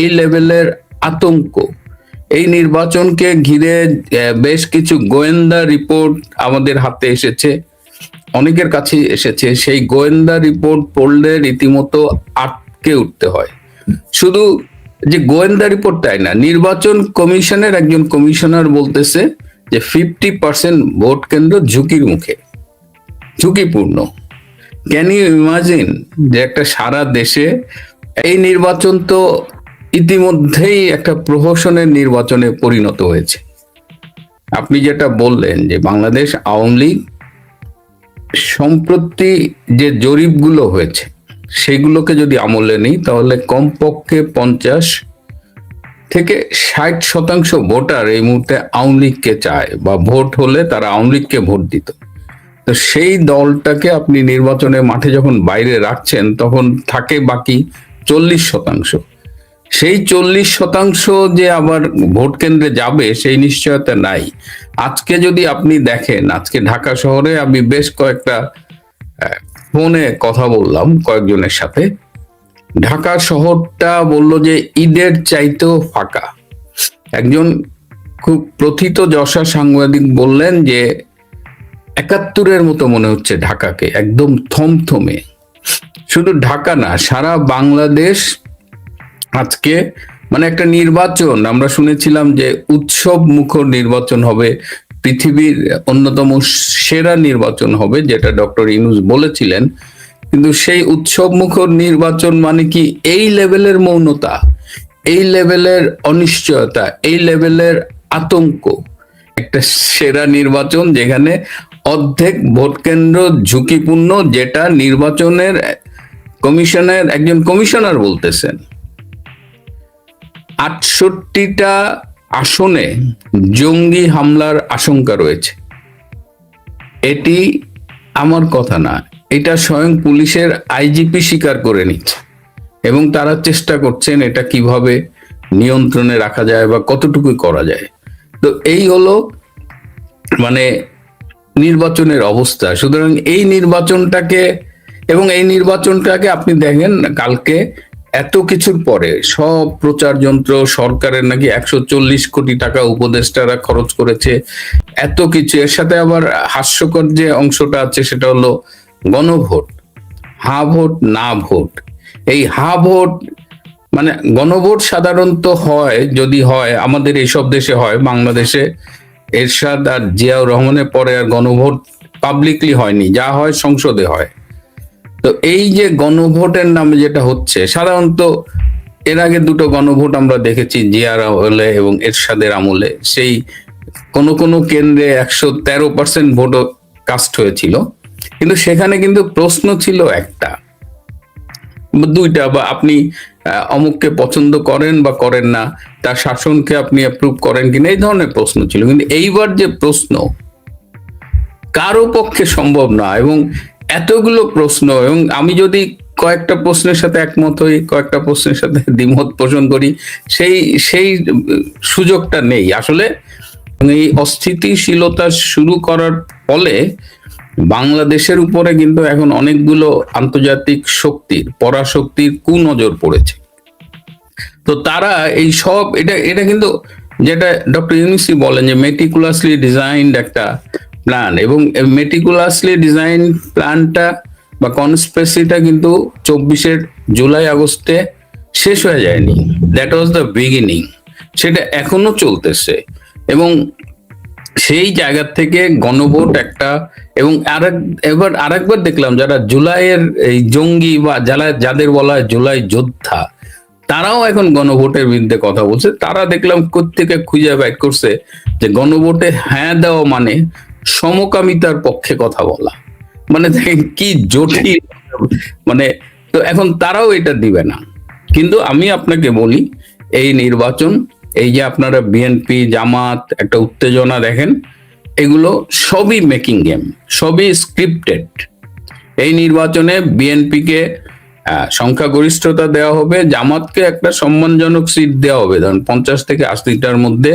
এই লেভেলের আতঙ্ক। এই নির্বাচনকে ঘিরে বেশ কিছু গোয়েন্দা রিপোর্ট আমাদের হাতে এসেছে। অনেকের কাছে এসেছে। সেই গোয়েন্দা রিপোর্ট পড়লে রীতিমতো আটকে উঠতে হয়। শুধু যে গোয়েন্দা রিপোর্ট তাই না, নির্বাচন কমিশনের একজন কমিশনার বলতেছে যে ফিফটি পার্সেন্ট ভোট কেন্দ্র ঝুঁকির মুখে, ঝুঁকিপূর্ণ। ক্যান ইউ ইমাজিন যে একটা সারা দেশে এই নির্বাচন তো ইতিমধ্যেই একটা প্রহসনের নির্বাচনে পরিণত হয়েছে। আপনি যেটা বললেন যে বাংলাদেশ আওয়ামী লীগ সম্প্রতি যে জরিপগুলো হয়েছে, সেগুলোকে যদি আমলে নিই, তাহলে কমপক্ষে পঞ্চাশ থেকে ষাট শতাংশ ভোটার এই মুহূর্তে আওয়ামী লীগকে চায় বা ভোট হলে তারা আওয়ামী লীগকে ভোট দিত। তো সেই দলটাকে আপনি নির্বাচনের মাঠে যখন বাইরে রাখছেন, তখন থাকে বাকি চল্লিশ শতাংশ। সেই চল্লিশ শতাংশ যে আবার ভোট কেন্দ্রে যাবে, সেই নিশ্চয়তা নাই। আজকে যদি আপনি দেখেন, আজকে ঢাকা শহরে আমি বেশ কয়েকটা ফোনে কথা বললাম কয়েকজনের সাথে। ঢাকা শহরটা বলল যে ঈদের চাইতেও ফাঁকা। একজন খুব প্রথিত যশা সাংবাদিক বললেন যে একাত্তরের মতো মনে হচ্ছে ঢাকাকে, একদম থমথমে। শুধু ঢাকা না, সারা বাংলাদেশ আজকে মানে একটা নির্বাচন, আমরা শুনেছিলাম যে উৎসব মুখর নির্বাচন হবে, পৃথিবীর অন্যতম সেরা নির্বাচন হবে, যেটা ডক্টর ইনুস বলেছিলেন। কিন্তু সেই উৎসব মুখর নির্বাচন মানে কি? এই লেভেলের মৌনতা, এই লেভেলের অনিশ্চয়তা, এই লেভেলের আতঙ্ক। একটা সেরা নির্বাচন যেখানে অর্ধেক ভোট কেন্দ্র ঝুঁকিপূর্ণ, যেটা নির্বাচনের কমিশনের, একজন কমিশনার বলতেছেন। আটষট্টিটা আসনে জঙ্গি হামলার আশঙ্কা রয়েছে। এটি আমার কথা না, এটা স্বয়ং পুলিশের আইজিপি স্বীকার করে নিচ্ছে এবং তারা চেষ্টা করছেন এটা কীভাবে নিয়ন্ত্রণে রাখা যায় বা কতটুকু করা যায়। তো এই হলো মানে নির্বাচনের অবস্থা। সুতরাং এই নির্বাচনটাকে এবং এই নির্বাচনটাকে আপনি দেখেন কালকে এত কিছুর পরে সব প্রচার যন্ত্র সরকারের নাকি একশো চল্লিশ কোটি টাকা উপদেষ্টারা খরচ করেছে, এত কিছু। এর সাথে আবার হাস্যকর যে অংশটা আছে সেটা হলো গণভোট, হা ভোট, না ভোট। এই হা ভোট মানে গণভোট সাধারণত হয়, যদি হয়, আমাদের এইসব দেশে হয়, বাংলাদেশে। এরশাদ আর জিয়াউর রহমানের পরে আর গণভোট পাবলিকলি হয়নি, যা হয় সংসদে হয়। তো এই যে গণভোটের নামে যেটা হচ্ছে, সাধারণত এর আগে দুটো গণভোট আমরা দেখেছি, জিয়ার আমলে এবং এরশাদের আমলে। সেই কোন কোন কেন্দ্রে একশো তেরো পার্সেন্ট ভোটও কাস্ট হয়েছিল। কিন্তু সেখানে কিন্তু প্রশ্ন ছিল একটা। দুইটা, বা আপনি অমুককে পছন্দ করেন বা করেন না, তার শাসনকে আপনি অ্যাপ্রুভ করেন কিনা, এই ধরনের প্রশ্ন ছিল। কিন্তু এইবার যে প্রশ্ন কারও পক্ষে সম্ভব না এবং এতগুলো প্রশ্ন এবং আমি যদি কয়েকটা প্রশ্নের সাথে একমত হই, কয়েকটা প্রশ্নের সাথে দ্বিমত পোষণ করি, সেই সেই সুযোগটা নেই। আসলে এই অস্থিতিশীলতা শুরু করার ফলে বাংলাদেশের উপরে কিন্তু এখন অনেকগুলো আন্তর্জাতিক শক্তির, পরাশক্তির কুনজর পড়েছে। তো তারা এই সব, এটা এটা কিন্তু যেটা ডক্টর ইউনিসি বলেন যে মেটিকুলাসলি ডিজাইনড একটা প্ল্যান এবং মেটিকুলাসলি ডিজাইন প্ল্যানটা বা কনস্পেসিটা কিন্তু চব্বিশের জুলাই, আগস্টে শেষ হয়ে যায়নি। দ্যাট ওয়াজ দ্য বিগিনিং সেটা এখনও চলতেছে। এবং সেই জায়গা থেকে গণভোট একটা এবং আরেক, এবার আরেকবার দেখলাম যারা জুলাইয়ের এই জঙ্গি বা যারা, যাদের বলা হয় জুলাই যোদ্ধা, তারাও এখন গণভোটের বিরুদ্ধে কথা বলছে। তারা দেখলাম কোত্থেকে খুঁজে বের করছে যে গণভোটে হ্যাঁ দেওয়া মানে সমকামিতার পক্ষে কথা বলা। মানে দেখেন কি জটিল। মানে তো এখন তারাও এটা দিবে না। কিন্তু আমি আপনাকে বলি, এই নির্বাচন, এই যে আপনারা বিএনপি জামাত, একটা উত্তেজনা দেখেন, এগুলো সবই মেকিং গেম সবই স্ক্রিপ্টেড এই নির্বাচনে বিএনপিকে সংখ্যাগরিষ্ঠতা দেওয়া হবে জামাতকে একটা সম্মানজনক সিট দেওয়া হবে। ধরুন পঞ্চাশ থেকে আশিটার মধ্যে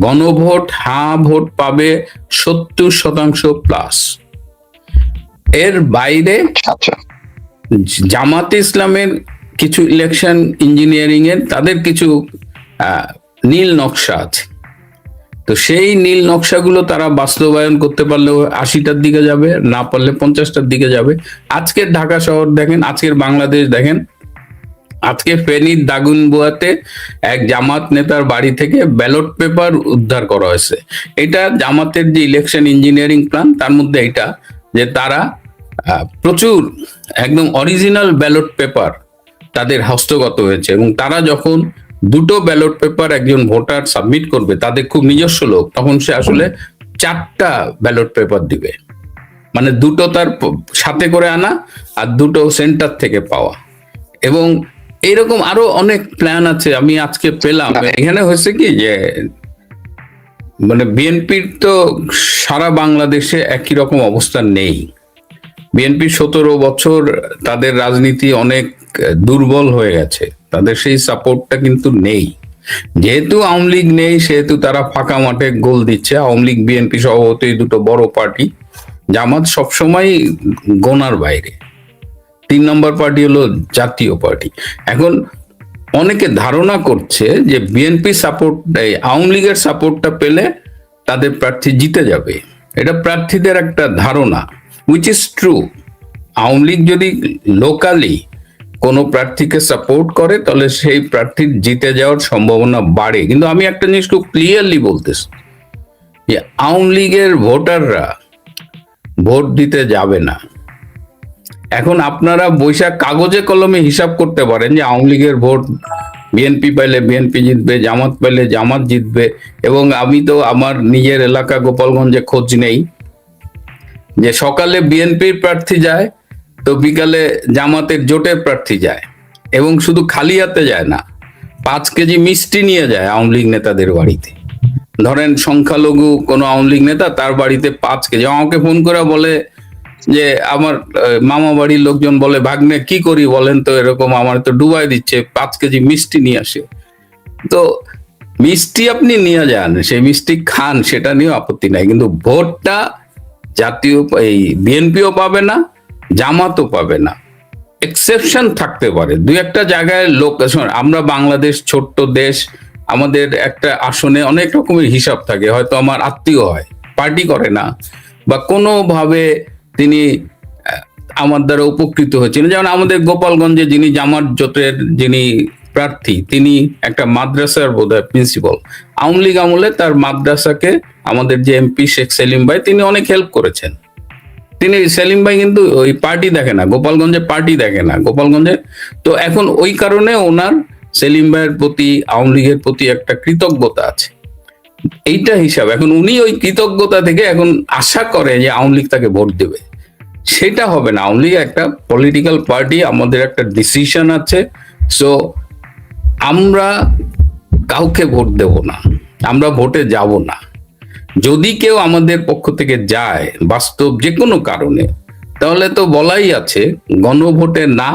গণভোট হা ভোট পাবে সত্তর শতাংশ প্লাস এর বাইরে আচ্ছা। জামাতে ইসলামের কিছু ইলেকশন ইঞ্জিনিয়ারিং এর তাদের কিছু আহ, নীল নকশা আছে। তো সেই নীল নকশাগুলো তারা বাস্তবায়ন করতে পারলে আশিটার দিকে যাবে, না পারলে পঞ্চাশটার দিকে যাবে। আজকের ঢাকা শহর দেখেন, আজকের বাংলাদেশ দেখেন, আজকে ফেনীর দাগুনবুয়াতে এক জামাত নেতার বাড়ি থেকে ব্যালট পেপার উদ্ধার করা হয়েছে। এটা জামাতের যে ইলেকশন ইঞ্জিনিয়ারিং প্ল্যান, তার মধ্যে এটা যে তারা প্রচুর একদম অরিজিনাল ব্যালট পেপার তাদের হস্তগত হয়েছে এবং তারা যখন দুটো ব্যালট পেপার একজন ভোটার সাবমিট করবে তাদের খুব নিজস্ব লোক তখন সে আসলে চারটা ব্যালট পেপার দিবে। মানে দুটো তার সাথে করে আনা আর দুটো সেন্টার থেকে পাওয়া। এবং এরকম আরও অনেক প্ল্যান আছে আমি আজকে পেলাম। এখানে হয়েছে কি যে মানে বিএনপির তো সারা বাংলাদেশে একই রকম অবস্থান নেই। বিএনপি সতেরো বছর তাদের রাজনীতি অনেক দুর্বল হয়ে গেছে। তাদের সেই সাপোর্টটা কিন্তু নেই। যেহেতু আওয়ামী লীগ নেই, সেহেতু তারা ফাঁকা মাঠে গোল দিচ্ছে। আওয়ামী লীগ, বিএনপি সভাপতি দুটো বড় পার্টি। জামাত সবসময় গোনার বাইরে। তিন নম্বর পার্টি হলো জাতীয় পার্টি। এখন অনেকে ধারণা করছে যে বিএনপি সাপোর্ট আওয়ামী লীগের সাপোর্টটা পেলে তাদের প্রার্থী জিতে যাবে। এটা প্রার্থীদের একটা ধারণা which is true Awami League যদি লোকালি কোনো প্রার্থীকে সাপোর্ট করে, তাহলে সেই প্রার্থীর জিতে যাওয়ার সম্ভাবনা বাড়ে। কিন্তু আমি একটা জিনিস খুব ক্লিয়ারলি বলতেছি, যে আওয়ামী লীগের ভোটাররা ভোট দিতে যাবে না। এখন আপনারা বৈশাখ কাগজে কলমে হিসাব করতে পারেন যে আওয়ামী লীগের ভোট বিএনপি পাইলে বিএনপি জিতবে, জামাত পাইলে জামাত জিতবে, এবং আমি তো আমার নিজের এলাকা গোপালগঞ্জে খোঁজ নেই, যে সকালে বিএনপির প্রার্থী যায় তো বিকালে জামাতের জোটের প্রার্থী যায় এবং শুধু খালি হাতে যায় না, পাঁচ কেজি মিষ্টি নিয়ে যায় আওয়ামী লীগ নেতাদের বাড়িতে। ধরেন সংখ্যালঘু কোনো আওয়ামী লীগ নেতা তার বাড়িতে পাঁচ কেজি আমাকে ফোন করে বলে যে, আমার মামা বাড়ির লোকজন বলে, ভাগ্নে, কি করি বলেন তো, এরকম আমার তো ডুবাই দিচ্ছে, পাঁচ কেজি মিষ্টি নিয়ে আসে। তো মিষ্টি আপনি নিয়ে যান, সেই মিষ্টি খান, সেটা নিয়েও আপত্তি নাই। কিন্তু ভোটটা জাতীয়, এই বিএনপিও পাবে না জামাতও পাবে না। এক্সেপশন থাকতে পারে। দুই একটা জায়গায় লোক আমরা বাংলাদেশ ছোট্ট দেশ, আমাদের একটা আসনে অনেক রকমের হিসাব থাকে, হয়তো আমার আত্মীয় হয়, পার্টি করে না, বা কোনোভাবে তিনি আমার দ্বারা উপকৃত হয়েছেন যেমন আমাদের গোপালগঞ্জে যিনি জামাত জোটের যিনি প্রার্থী, তিনি একটা মাদ্রাসার বোধহয় প্রিন্সিপাল আওয়ামী লীগ আমলে তার মাদ্রাসাকে আমাদের যে এমপি শেখ সেলিম ভাই, তিনি অনেক হেল্প করেছেন। তিনি সেলিম ভাই কিন্তু ওই পার্টি দেখে না গোপালগঞ্জে পার্টি দেখে না গোপালগঞ্জে তো এখন ওই কারণে ওনার সেলিম ভাইয়ের প্রতি, আওয়ামী লীগের প্রতি একটা কৃতজ্ঞতা আছে। এইটা হিসাব, এখন উনি ওই কৃতজ্ঞতা থেকে এখন আশা করে যে আওয়ামী লীগ তাকে ভোট দেবে। সেটা হবে না, আওয়ামী লীগ একটা পলিটিক্যাল পার্টি আমাদের একটা ডিসিশন আছে। সো আমরা কাউকে ভোট দেব না, আমরা ভোটে যাব না। যদি কেউ আমাদের পক্ষ থেকে যায় বাস্তব যে কোনো কারণে, তাহলে তো বলাই আছে গণভোটে না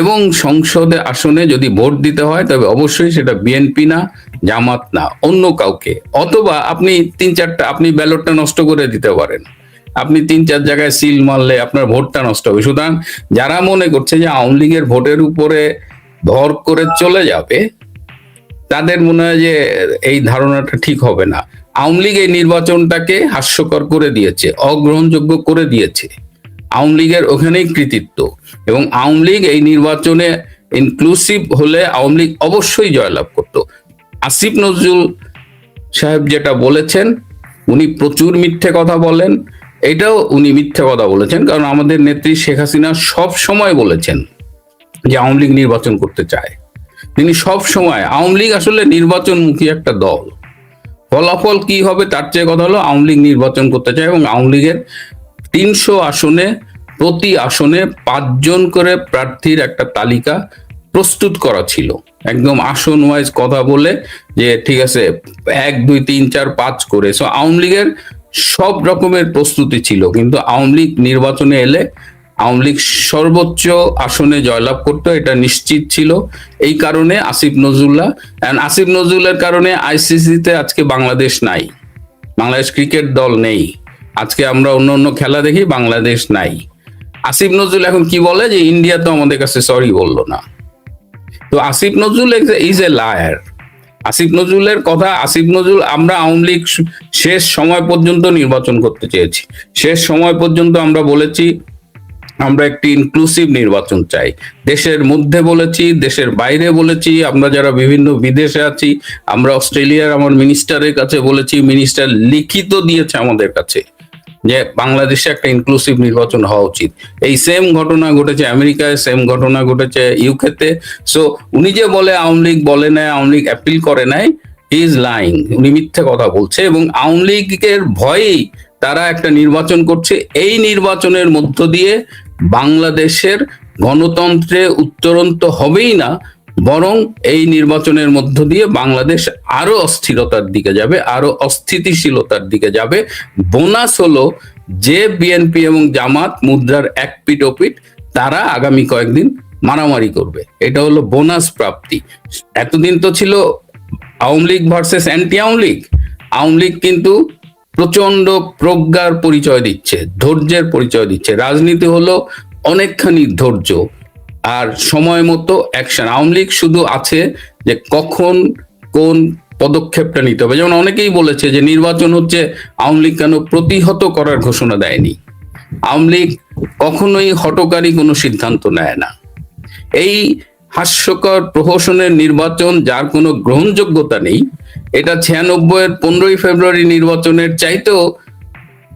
এবং সংসদে আসনে যদি ভোট দিতে হয়, তবে অবশ্যই সেটা বিএনপি না, জামাত না, অন্য কাউকে। অথবা আপনি তিন চারটা, আপনি ব্যালটটা নষ্ট করে দিতে পারেন। আপনি তিন চার জায়গায় সিল মারলে আপনার ভোটটা নষ্ট হবে। সুতরাং যারা মনে করছে যে আওয়ামী লীগের ভোটের উপরে ভর করে চলে যাবে, তাদের মনে হয় যে এই ধারণাটা ঠিক হবে না। আওয়ামী লীগ এই নির্বাচনটাকে হাস্যকর করে দিয়েছে, অগ্রহণযোগ্য করে দিয়েছে। আওয়ামী লীগের ওখানেই কৃতিত্ব এবং আওয়ামী লীগ এই নির্বাচনে ইনক্লুসিভ হলে আওয়ামী লীগ অবশ্যই জয়লাভ করত। আসিফ নজরুল সাহেব যেটা বলেছেন, উনি প্রচুর মিথ্যে কথা বলেন। এটাও উনি মিথ্যে কথা বলেছেন কারণ আমাদের নেত্রী শেখ হাসিনা সব সময় বলেছেন যে আওয়ামী লীগ নির্বাচন করতে চায়। তিনি সব সময়, আওয়ামী লীগ আসলে নির্বাচনমুখী একটা দল। ফলাফল কি হবে তার চেয়ে কথা হলো আওয়ামী লীগ নির্বাচন করতে চায় এবং আওয়ামী লীগের তিনশো আসনে প্রতি আসনে পাঁচজন করে প্রার্থীর একটা তালিকা প্রস্তুত করা ছিল। একদম আসন ওয়াইজ কথা বলে যে ঠিক আছে, এক, দুই, তিন, চার, পাঁচ করে। সো আওয়ামী লীগের সব রকমের প্রস্তুতি ছিল, কিন্তু আওয়ামী লীগ নির্বাচনে এলে আওয়ামী লীগ সর্বোচ্চ আসনে জয়লাভ করতো, এটা নিশ্চিত ছিল। এই কারণে আসিফ নজরুল্লাহ, and আসিফ নজরুলের কারণে আইসিসিতে আজকে বাংলাদেশ নাই। বাংলাদেশ ক্রিকেট দল নেই। আজকে আমরা অন্য অন্য খেলা দেখি, বাংলাদেশ নাই। আসিফ নজরুল এখন কি বলে যে, ইন্ডিয়া তো আমাদের কাছে সরি বলল না। তো Asif Nazrul is a liar Asif নজরুলের কথা, আসিফ নজরুল, আমরা আওয়ামী লীগ শেষ সময় পর্যন্ত নির্বাচন করতে চেয়েছি। শেষ সময় পর্যন্ত আমরা বলেছি আমরা একটি ইনক্লুসিভ নির্বাচন চাই। দেশের মধ্যে বলেছি, দেশের বাইরে বলেছি, আমরা যারা বিভিন্ন বিদেশে আছি, আমরা অস্ট্রেলিয়ার আমার মিনিস্টারের কাছে বলেছি মিনিস্টার লিখিত দিয়েছে আমাদের কাছে যে বাংলাদেশে একটা ইনক্লুসিভ নির্বাচন হওয়া উচিত। এই সেম ঘটনা ঘটেছে আমেরিকায় সেম ঘটনা ঘটেছে ইউকেতে সো উনি যে বলে আওয়ামী লীগ বলে নাই আওয়ামী লীগ অ্যাপিল করে নাই ইজ লাইং উনি মিথ্যে কথা বলছে এবং আওয়ামী লীগের ভয়েই তারা একটা নির্বাচন করছে। এই নির্বাচনের মধ্য দিয়ে বাংলাদেশের গণতন্ত্রে উত্তরণ তো হবেই না, বরং এই নির্বাচনের মধ্য দিয়ে বাংলাদেশ আরও অস্থিরতার দিকে যাবে, আরও অস্থিতিশীলতার দিকে যাবে। বোনাস হলো যে বিএনপি এবং জামাত মুদ্রার এক পিট ওপিট তারা আগামী কয়েকদিন মারামারি করবে। এটা হলো বোনাস প্রাপ্তি। এতদিন তো ছিল আওয়ামী লীগ ভার্সেস অ্যান্টি আওয়ামী লীগ। আওয়ামী লীগ কিন্তু প্রচণ্ড প্রজ্ঞার পরিচয় দিচ্ছে, ধৈর্যের পরিচয় দিচ্ছে। রাজনীতি হলো অনেকখানি ধৈর্য আর সময় মতো অ্যাকশন আওয়ামী লীগ শুধু আছে যে কখন কোন পদক্ষেপটা নিতে হবে। যেমন অনেকেই বলেছে যে নির্বাচন হচ্ছে আওয়ামী লীগ কেন প্রতিহত করার ঘোষণা দেয়নি। আওয়ামী লীগ কখনোই হটকারী কোনো সিদ্ধান্ত নেয় না। এই হাস্যকর প্রহসনের নির্বাচন যার কোনো গ্রহণযোগ্যতা নেই, এটা ছিয়ানব্বই এর পনেরোই ফেব্রুয়ারি নির্বাচনের চাইতেও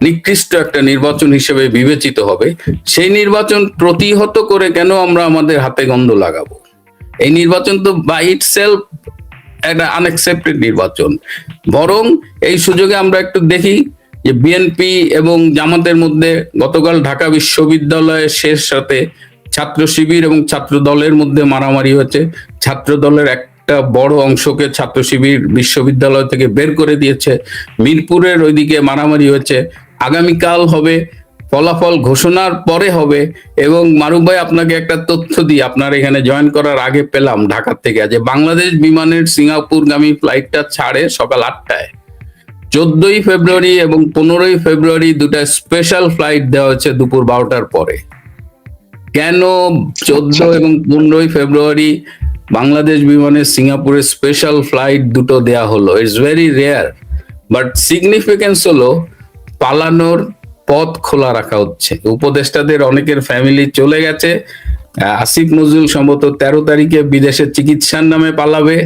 নিকৃষ্ট একটা নির্বাচন হিসেবে বিবেচিত হবে। সেই নির্বাচন প্রতিহত করে কেন আমরা আমাদের হাতে গন্ধ লাগাবো? এই নির্বাচন তো বাই ইট সেলফ একটা আনএক্সেপ্টেড নির্বাচন। বরং এই সুযোগে আমরা একটু দেখি যে বিএনপি এবং জামাতের মধ্যে গতকাল ঢাকা বিশ্ববিদ্যালয়ের শেষ সাথে ছাত্র শিবির এবং ছাত্র দলের মধ্যে মারামারি হয়েছে। ছাত্র দলের একটা বড় অংশকে ছাত্র শিবির বিশ্ববিদ্যালয় থেকে বের করে দিয়েছে। মিরপুরের ওইদিকে মারামারি হয়েছে। আগামীকাল হবে ফলাফল ঘোষণার পরে হবে এবং মারুফ ভাই আপনাকে একটা তথ্য দিই, আপনার এখানে জয়েন করার আগে পেলাম ঢাকার থেকে যে বাংলাদেশ বিমানের সিঙ্গাপুরগামী ফ্লাইটটা ছাড়ে সকাল আটটায়। চোদ্দই ফেব্রুয়ারি এবং পনেরোই ফেব্রুয়ারি দুটা স্পেশাল ফ্লাইট দেওয়া হচ্ছে দুপুর বারোটার পরে। কেন চোদ্দ এবং পনেরোই ফেব্রুয়ারি বাংলাদেশ বিমানে সিঙ্গাপুরে স্পেশাল ফ্লাইট দুটো দেয়া হলো? It's very rare but significance হলো পালানোর পথ খোলা রাখা হচ্ছে। উপদেষ্টাদের অনেকের ফ্যামিলি চলে গেছে আসিফ নজরুল সম্ভবত তেরো তারিখে বিদেশে চিকিৎসার নামে পালাবে।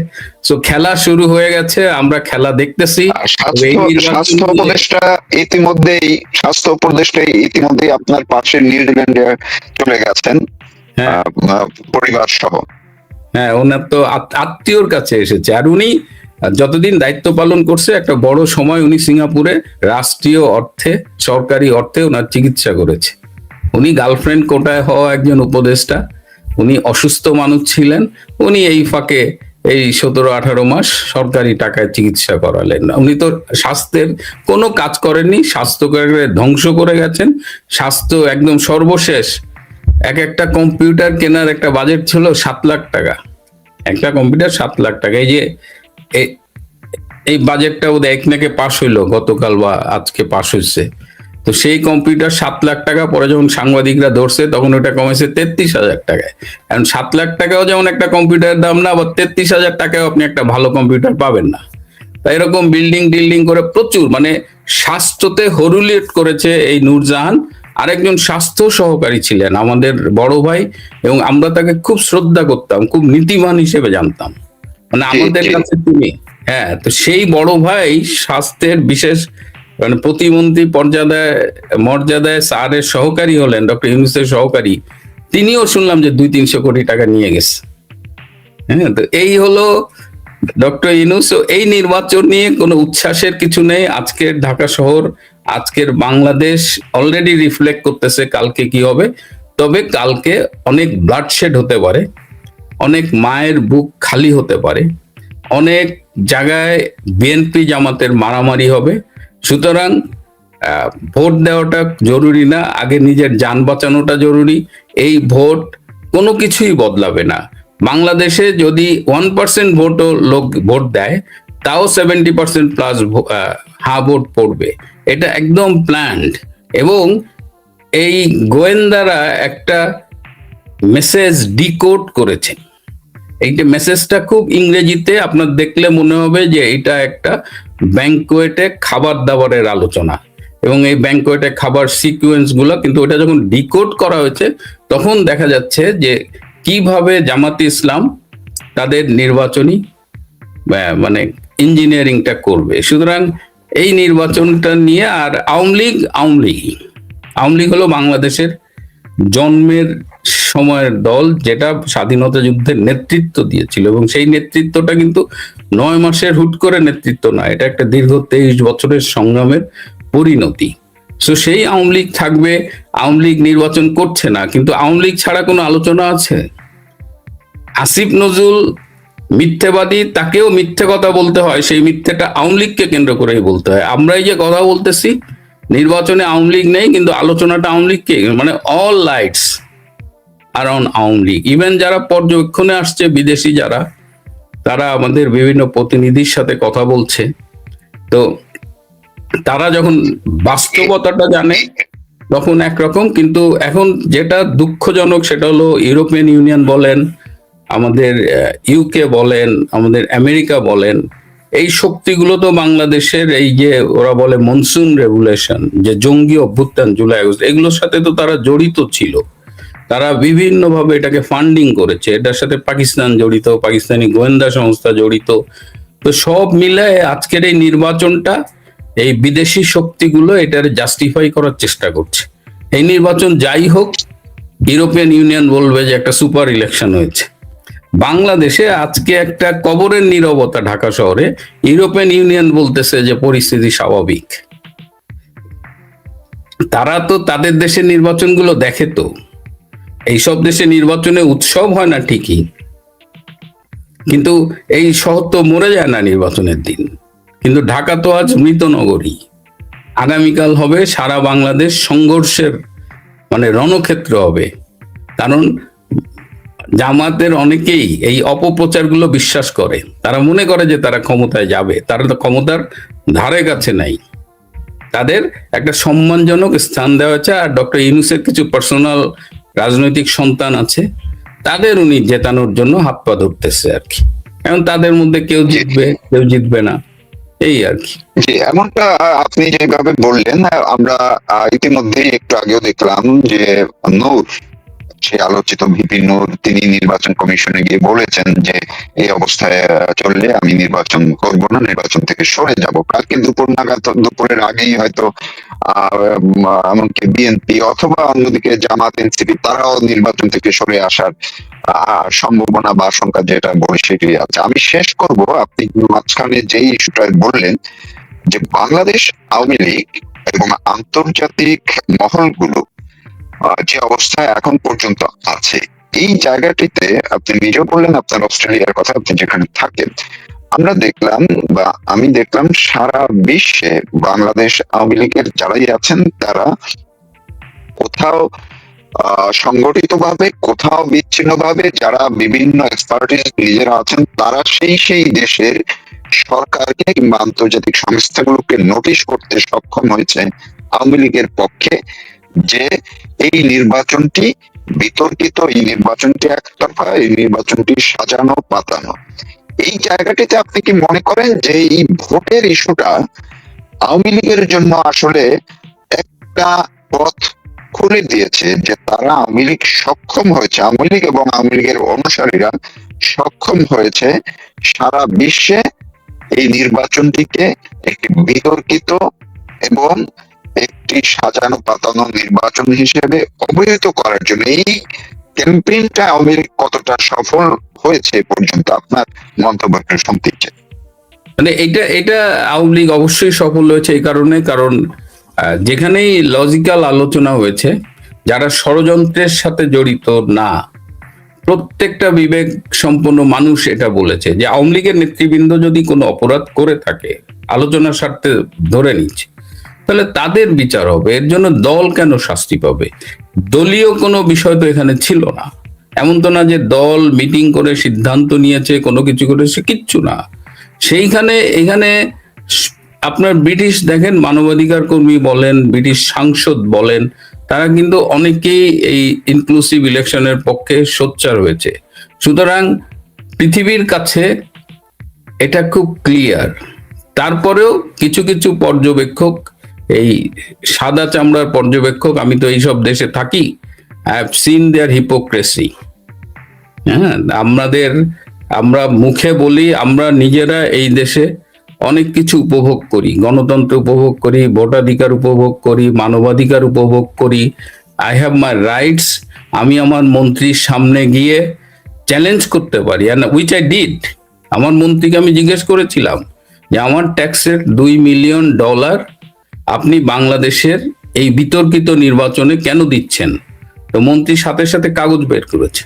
সো খেলা শুরু হয়ে গেছে আমরা খেলা দেখতেছি। স্বাস্থ্য উপদেষ্টা ইতিমধ্যেই স্বাস্থ্য উপদেষ্টা ইতিমধ্যেই আপনার পাশে নিউজিল্যান্ডে চলে গেছেন হ্যাঁ। পরিবার সহ। হ্যাঁ ওনার তো আত্মীয়র কাছে এসেছে। আর উনি যতদিন দায়িত্ব পালন করছে একটা বড় সময় উনি সিঙ্গাপুরে রাষ্ট্রীয় অর্থে সরকারি অর্থে ওনার চিকিৎসা করেছে। উনি গার্লফ্রেন্ড কোটায় হওয়া একজন উপদেষ্টা, উনি অসুস্থ মানুষ ছিলেন, উনি এই ফাঁকে এই সতেরো আঠারো মাস সরকারি টাকায় চিকিৎসা করালেন। উনি তো স্বাস্থ্যের কোনো কাজ করেননি, স্বাস্থ্যকে ধ্বংস করে গেছেন, স্বাস্থ্য একদম সর্বশেষ। এক একটা কম্পিউটার কেনার একটা বাজেট ছিল সাত লাখ টাকা। একটা কম্পিউটার সাত লাখ টাকা। এই যে এই বাজেটটা ওদের এক নাকে পাশ হইল, গতকাল বা আজকে পাশ হয়েছে তো সেই কম্পিউটার সাত লাখ টাকা পরে যখন সাংবাদিকরা ধরছে তখন ওটা কমেছে তেত্রিশ হাজার টাকায়। এখন সাত লাখ টাকাও যেমন একটা কম্পিউটারের দাম না আবার তেত্রিশ হাজার টাকায় আপনি একটা ভালো কম্পিউটার পাবেন না। তাই এরকম বিল্ডিং টিল্ডিং করে প্রচুর মানে স্বাস্থ্যতে হরুলেট করেছে এই নূরজাহান। আরেকজন স্বাস্থ্য সহকারী ছিলেন আমাদের বড় ভাই এবং আমরা তাকে খুব শ্রদ্ধা করতাম খুব নীতিবান হিসেবে জানতাম। মানে আমাদের কাছে তুমি হ্যাঁ তো সেই বড় ভাই স্বাস্থ্যের বিশেষ মানে প্রতিমন্ত্রী পর্যাদায় মর্যাদায় স্যারের সহকারী হলেন, ডক্টর ইউনুসের সহকারী, তিনিও শুনলাম যে দুই তিনশো কোটি টাকা নিয়ে গেছে। হ্যাঁ তো এই হলো ডক্টর ইউনুস। এই নির্বাচন নিয়ে কোনো উচ্ছ্বাসের কিছু নেই। আজকের ঢাকা শহর, আজকের বাংলাদেশ অলরেডি রিফ্লেক্ট করতেছে কালকে কি হবে। তবে কালকে অনেক ব্লাডশেড হতে পারে, অনেক মায়ের বুক খালি হতে পারে, অনেক জায়গায় বিএনপি জামাতের মারামারি হবে সুতরাং ভোট দেওয়াটা জরুরি না, আগে নিজের যান বাঁচানোটা জরুরি। এই ভোট কোনো কিছুই বদলাবে না। বাংলাদেশে যদি ওয়ান পার্সেন্ট ভোটও লোক ভোট দেয়, তাও সেভেন্টি পার্সেন্ট প্লাস হা ভোট পড়বে। এটা একদম প্ল্যান্ড এবং এই গোয়েন্দারা একটা মেসেজ ডিকোড করেছে। এইটা মেসেজটা খুব ইংরেজিতে আপনার দেখলে মনে হবে যে এটা একটা ব্যাংকোয়েটে খাবার দাবারের আলোচনা। এবং এই ব্যাংকোয়েটে খাবার সিকুয়েন্সগুলো কিন্তু ওটা যখন ডিকোড করা হয়েছে, তখন দেখা যাচ্ছে যে কীভাবে জামাতে ইসলাম তাদের নির্বাচনী মানে ইঞ্জিনিয়ারিংটা করবে। সুতরাং এই নির্বাচনটা নিয়ে আর আওয়ামী লীগ আওয়ামী লীগ আওয়ামী লীগ হলো বাংলাদেশের জন্মের সময়ের দল যেটা স্বাধীনতা যুদ্ধের নেতৃত্ব দিয়েছিল। এবং সেই নেতৃত্বটা কিন্তু নয় মাসের হুট করে নেতৃত্ব না, এটা একটা দীর্ঘ তেইশ বছরের সংগ্রামের পরিণতি। তো সেই আওয়ামী লীগ থাকবে, আওয়ামী লীগ নির্বাচন করছে না, কিন্তু আওয়ামী লীগ ছাড়া কোনো আলোচনা আছে? আসিফ নজরুল মিথ্যেবাদী, তাকেও মিথ্যে কথা বলতে হয়, সেই মিথ্যেটা আওয়ামী লীগকে কেন্দ্র করেই বলতে হয়। আমরাই যে কথা বলতেছি, নির্বাচনে আওয়ামী লীগ নেই, কিন্তু আলোচনাটা আওয়ামী লীগকে মানে all lights around Awami League. Even যারা পর্যবেক্ষণে আসছে, বিদেশি যারা তারা আমাদের বিভিন্ন প্রতিনিধির সাথে কথা বলছে। তো তারা যখন বাস্তবতাটা জানে, তখন একরকম, কিন্তু এখন যেটা দুঃখজনক সেটা হলো ইউরোপিয়ান ইউনিয়ন বলেন, আমাদের ইউকে বলেন, আমাদের আমেরিকা বলেন, এই শক্তিগুলো তো বাংলাদেশের এই যে ওরা বলে মনসুন রেগুলেশন যে জঙ্গি অভ্যুত্থান জুলাই আগস্ট, এগুলোর সাথে তো তারা জড়িত ছিল। তারা বিভিন্নভাবে এটাকে ফান্ডিং করেছে। এটার সাথে পাকিস্তান জড়িত, পাকিস্তানি গোয়েন্দা সংস্থা জড়িত। তো সব মিলে আজকের এই নির্বাচনটা এই বিদেশি শক্তিগুলো এটার জাস্টিফাই করার চেষ্টা করছে। এই নির্বাচন যাই হোক ইউরোপিয়ান ইউনিয়ন বলবে যে একটা সুপার ইলেকশন হয়েছে। বাংলাদেশে আজকে একটা কবরের নীরবতা ঢাকা শহরে ইউরোপিয়ান ইউনিয়ন বলতেছে যে পরিস্থিতি স্বাভাবিক। তারা তো তাদের দেশের নির্বাচনগুলো দেখে তো। এইসব দেশে নির্বাচনে উৎসব হয় না ঠিকই। কিন্তু এই শহর তো মরে যায় না নির্বাচনের দিন। কিন্তু ঢাকা তো আজ মৃত নগরী আগামীকাল হবে সারা বাংলাদেশ সংঘর্ষের মানে রণক্ষেত্র হবে। কারণ জামাতের অনেকেই এই অপপ্রচারগুলো বিশ্বাস করে। তারা মনে করে যে তারা ক্ষমতায় যাবে। তারা তো ক্ষমতার ধারে কাছে নাই। তাদের একটা সম্মানজনক স্থান দেওয়া হয়েছে। আর ডক্টর ইউনুসের কিছু পার্সোনাল রাজনৈতিক সন্তান আছে তাদের উনি জেতানোর জন্য হাত পা ধরতেছে আর কি। এখন তাদের মধ্যে কেউ জিতবে কেউ জিতবে না এই আর কি। জি এমনটা আপনি যেভাবে বললেন আমরা আহ, ইতিমধ্যেই একটু আগেও দেখলাম যে নূর সে আলোচিত ভিপি নূর, তিনি নির্বাচন কমিশনে গিয়ে বলেছেন যে, এই অবস্থায় চললে আমি নির্বাচন করব না, নির্বাচন থেকে সরে যাব। কালকে দুপুর নাগাদ, দুপুরের আগেই হয়তো এমনকি বিএনপি অথবা অন্যদিকে জামাত, এনসিপি, তারাও নির্বাচন থেকে সরে আসার সম্ভাবনা বা আশঙ্কা যেটা বলে সেটি আছে। আমি শেষ করব, আপনি মাঝখানে যেই ইস্যুটা বললেন, যে বাংলাদেশ আওয়ামী লীগ এবং আন্তর্জাতিক মহলগুলো যে অবস্থায় এখন পর্যন্ত আছে। এই জায়গাটিতে আপনি নিজেও বললেন আপনার অস্ট্রেলিয়ার কথা, আপনি যেখানে থাকেন। আমরা দেখলাম বা আমি দেখলাম সারা বিশ্বে বাংলাদেশ আওয়ামী লীগের যারাই আছেন, তারা কোথাও সংগঠিত ভাবে কোথাও বিচ্ছিন্ন ভাবে যারা বিভিন্ন এক্সপার্টিস নিজেরা আছেন, তারা সেই সেই দেশের সরকারকে কিংবা আন্তর্জাতিক সংস্থাগুলোকে নোটিশ করতে সক্ষম হয়েছে আওয়ামী লীগের পক্ষে। যে এই নির্বাচনটি বিতর্কিত, এই নির্বাচনটি একতরফা, এই নির্বাচনটি সাজানো, পাতানো। এই জায়গাটিতে আপনি কি মনে করেন যে এই ভোটের ইস্যুটা আওয়ামী লীগের জন্য আসলে একটা পথ খুলে দিয়েছে যে তারা আওয়ামী লীগ সক্ষম হয়েছে, আওয়ামী লীগ এবং আওয়ামী লীগের অনুসারীরা সক্ষম হয়েছে সারা বিশ্বে এই নির্বাচনটিকে একটি বিতর্কিত এবং সাজানো পাতানো নির্বাচন হিসেবে অবহিত করার জন্য এই ক্যাম্পেইনটা আওয়ামী কতটা সফল হয়েছে পর্যন্ত আপনার মন্তব্য শুনতে। মানে এটা এটা আওয়ামী লীগ অবশ্যই সফল হয়েছে এই কারণে, কারণ যেখানেই লজিক্যাল আলোচনা হয়েছে, যারা ষড়যন্ত্রের সাথে জড়িত না, প্রত্যেকটা বিবেক সম্পন্ন মানুষ এটা বলেছে যে আওয়ামী লীগের নেতৃবৃন্দ যদি কোনো অপরাধ করে থাকে, আলোচনার স্বার্থে ধরে নিচ্ছে তাহলে তাদের বিচার হবে, এর জন্য দল কেন শাস্তি পাবে? দলীয় কোনো বিষয় তো এখানে ছিল না। এমন তো না যে দল মিটিং করে সিদ্ধান্ত নিয়েছে, কোনো কিছু করেছে, কিচ্ছু না। সেইখানে, এখানে আপনার ব্রিটিশ দেখেন, মানবাধিকার কর্মী বলেন, ব্রিটিশ সাংসদ বলেন, তারা কিন্তু অনেকেই এই ইনক্লুসিভ ইলেকশনের পক্ষে সোচ্চার হয়েছে। সুতরাং পৃথিবীর কাছে এটা খুব ক্লিয়ার তারপরেও কিছু কিছু পর্যবেক্ষক এই সাদা চামড়ার পর্যবেক্ষক, আমি তো এইসব দেশে থাকি I have seen their hypocrisy হ্যাঁ আমাদের, আমরা মুখে বলি, আমরা নিজেরা এই দেশে অনেক কিছু উপভোগ করি, গণতন্ত্র উপভোগ করি, ভোটাধিকার উপভোগ করি, মানবাধিকার উপভোগ করি। আই হ্যাভ মাই রাইটস আমি আমার মন্ত্রীর সামনে গিয়ে চ্যালেঞ্জ করতে পারি। উইচ আই ডিড আমার মন্ত্রীকে আমি জিজ্ঞেস করেছিলাম যে, আমার ট্যাক্সের দুই মিলিয়ন ডলার আপনি বাংলাদেশের এই বিতর্কিত নির্বাচনে কেন দিচ্ছেন? তো মন্ত্রী সাথে সাথে কাগজ বের করেছে।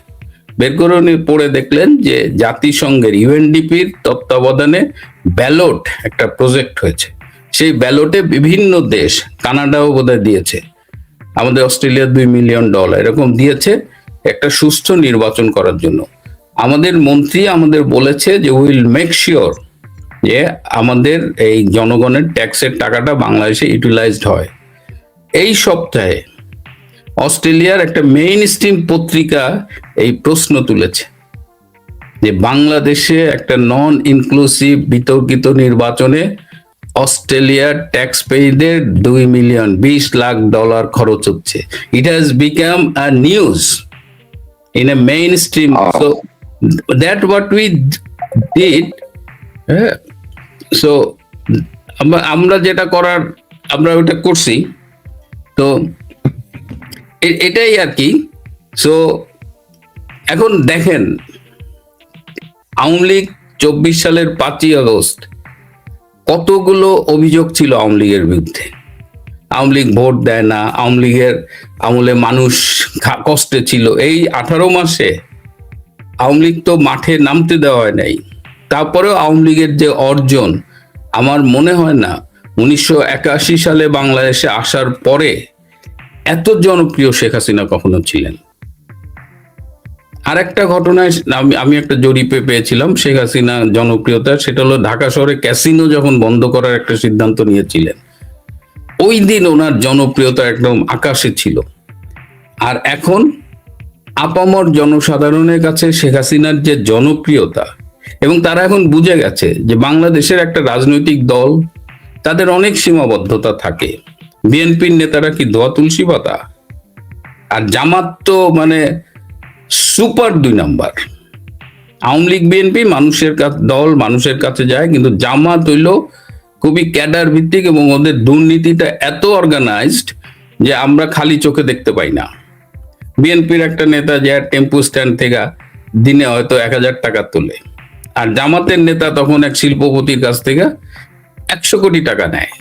বের করে পড়ে দেখলেন যে জাতিসংঘের ইউএনডিপির তত্ত্বাবধানে ব্যালট একটা প্রজেক্ট হয়েছে। সেই ব্যালটে বিভিন্ন দেশ, কানাডাও বোধহয় দিয়েছে। আমাদের অস্ট্রেলিয়া দুই মিলিয়ন ডলার এরকম দিয়েছে একটা সুস্থ নির্বাচন করার জন্য। আমাদের মন্ত্রী আমাদের বলেছে যে উইল মেক শিওর যে আমাদের এই জনগণের ট্যাক্সের টাকাটা বাংলাদেশে ইউটিলাইজড হয় এই সপ্তাহে অস্ট্রেলিয়ার একটা মেইন স্ট্রিম পত্রিকা এই প্রশ্ন তুলেছে যে বাংলাদেশে একটা নন ইনক্লুসিভ বিতর্কিত নির্বাচনে অস্ট্রেলিয়ার ট্যাক্স পেইদের দুই মিলিয়ন বিশ লাখ ডলার খরচ হচ্ছে it has become a news in a mainstream. That what we did so আমরা যেটা করার, আমরা ওটা করছি। তো এটাই আর কি। সো এখন দেখেন, আওয়ামী লীগ চব্বিশ সালের পাঁচই আগস্ট, কতগুলো অভিযোগ ছিল আওয়ামী লীগের বিরুদ্ধে। আওয়ামী লীগ ভোট দেয় না, আওয়ামী লীগের আমলে মানুষ কষ্টে ছিল। এই আঠারো মাসে আওয়ামী লীগ তো মাঠে নামতে দেওয়া হয় নাই। তারপরেও আওয়ামী লীগের যে অর্জন, আমার মনে হয় না উনিশশো একাশি সালে বাংলাদেশে আসার পরে এত জনপ্রিয় শেখ হাসিনা কখনো ছিলেন। আর একটা ঘটনায় আমি আমি একটা জরিপে পেয়েছিলাম শেখ হাসিনা জনপ্রিয়তা, সেটা হলো ঢাকা শহরে ক্যাসিনো যখন বন্ধ করার একটা সিদ্ধান্ত নিয়েছিলেন, ওই দিন ওনার জনপ্রিয়তা একদম আকাশে ছিল। আর এখন আপামর জনসাধারণের কাছে শেখ হাসিনার যে জনপ্রিয়তা এবং তারা এখন বুঝে গেছে যে বাংলাদেশের একটা রাজনৈতিক দল, তাদের অনেক সীমাবদ্ধতা থাকে। বিএনপির নেতারা কি দোয়া তুলসী পাতা? আর জামাত তো মানে সুপার দুই নাম্বার। আওয়ামী লীগ, বিএনপি মানুষের কাছে দল মানুষের কাছে যায়, কিন্তু জামাত হইল খুবই ক্যাডার ভিত্তিক এবং ওদের দুর্নীতিটা এত অর্গানাইজড যে আমরা খালি চোখে দেখতে পাই না। বিএনপির একটা নেতা যে টেম্পু স্ট্যান্ড থেকে দিনে হয়তো এক হাজার টাকা তোলে। আর জামাতের নেতা তখন এক শিল্পপতির কাছ থেকে একশো কোটি টাকা নেয়।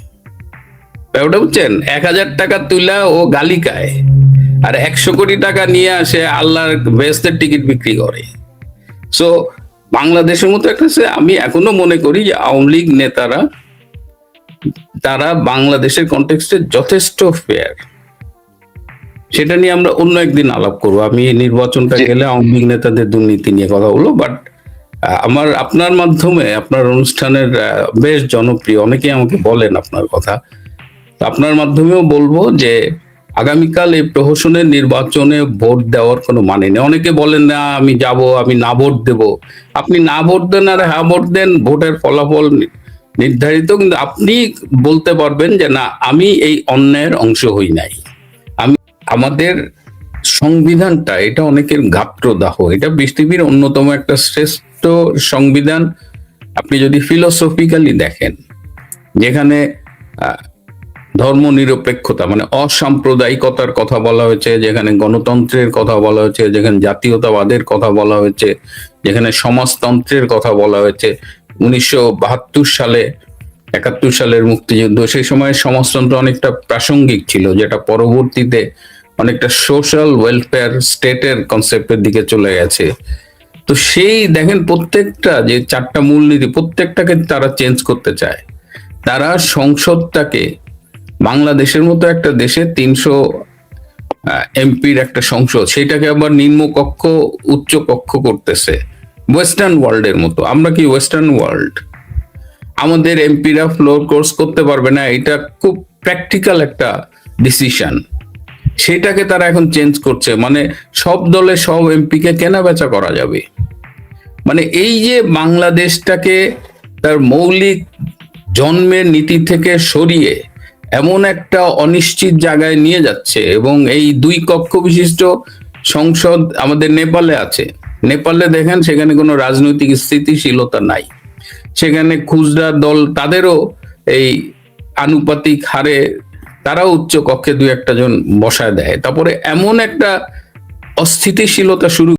ওটা বুঝছেন? এক হাজার টাকা তুলা ও গালি খায়। আর একশো কোটি টাকা নিয়ে আসে আল্লাহর বেস্তের টিকিট বিক্রি করে। সো বাংলাদেশের মতো একটা আমি এখনও মনে করি যে আওয়ামী লীগ নেতারা তারা বাংলাদেশের কন্টেক্সটে যথেষ্ট ফেয়ার সেটা নিয়ে আমরা অন্য একদিন আলাপ করব। আমি এই নির্বাচনটা। গেলে আওয়ামী লীগ নেতাদের দুর্নীতি নিয়ে কথা বলব বাট আমার, আপনার মাধ্যমে, আপনার অনুষ্ঠানের বেশ জনপ্রিয়। অনেকেই আমাকে বলেন আপনার কথা। আপনার মাধ্যমেও বলব যে, আগামীকাল এই প্রহসনের নির্বাচনে ভোট দেওয়ার কোনো মানে নেই। অনেকে বলেন, না, আমি যাব, আমি না ভোট দেব। আপনি না ভোট দেন, আর হ্যাঁ ভোট দেন, ভোটের ফলাফল নির্ধারিত, কিন্তু আপনি বলতে পারবেন যে, না, আমি এই অন্যায়ের অংশ হই নাই। আমি, আমাদের সংবিধানটা, এটা অনেকের গাত্রদাহ এটা পৃথিবীর অন্যতম একটা শ্রেষ্ঠ সংবিধান আপনি যদি ফিলোসফিক্যালি দেখেন, যেখানে ধর্ম নিরপেক্ষতা মানে অসাম্প্রদায়িকতার কথা বলা হয়েছে, যেখানে গণতন্ত্রের কথা বলা হয়েছে, যেখানে জাতীয়তাবাদের কথা বলা হয়েছে, যেখানে সমাজতন্ত্রের কথা বলা হয়েছে, উনিশশো বাহাত্তর সালে, একাত্তর সালের মুক্তিযুদ্ধ, সেই সময় সমাজতন্ত্র অনেকটা প্রাসঙ্গিক ছিল, যেটা পরবর্তীতে অনেকটা সোশ্যাল ওয়েলফেয়ার স্টেটের কনসেপ্টের দিকে চলে গেছে। তো সেই দেখেন প্রত্যেকটা যে চারটা মূলনীতি, প্রত্যেকটাকে তারা চেঞ্জ করতে চায়। তারা সংসদটাকে বাংলাদেশের মতো একটা দেশে তিনশো এমপির একটা সংসদ, সেটাকে আবার নিম্ন কক্ষ, উচ্চ কক্ষ করতেছে। ওয়েস্টার্ন ওয়ার্ল্ডের মতো। আমরা কি ওয়েস্টার্ন ওয়ার্ল্ড আমাদের এমপিরা ফ্লোর কোর্স করতে পারবে না। এটা খুব প্র্যাকটিক্যাল একটা ডিসিশন সেটাকে তারা এখন চেঞ্জ করছে। মানে সব দলে সব এমপিকে কেনা বেচা করা যাবে। মানে এই যে বাংলাদেশটাকে তার মৌলিক জন্মের নীতি থেকে সরিয়ে এমন একটা অনিশ্চিত জায়গায় নিয়ে যাচ্ছে এবং এই দুই কক্ষ বিশিষ্ট সংসদ আমাদের নেপালে আছে। নেপালে দেখেন সেখানে কোনো রাজনৈতিক স্থিতিশীলতা নাই। সেখানে খুচরা দল তাদেরও এই আনুপাতিক হারে তারাও উচ্চ কক্ষে দু একটা জন বসায় দেয়। তারপরে এমন একটা অস্থিতিশীলতা শুরু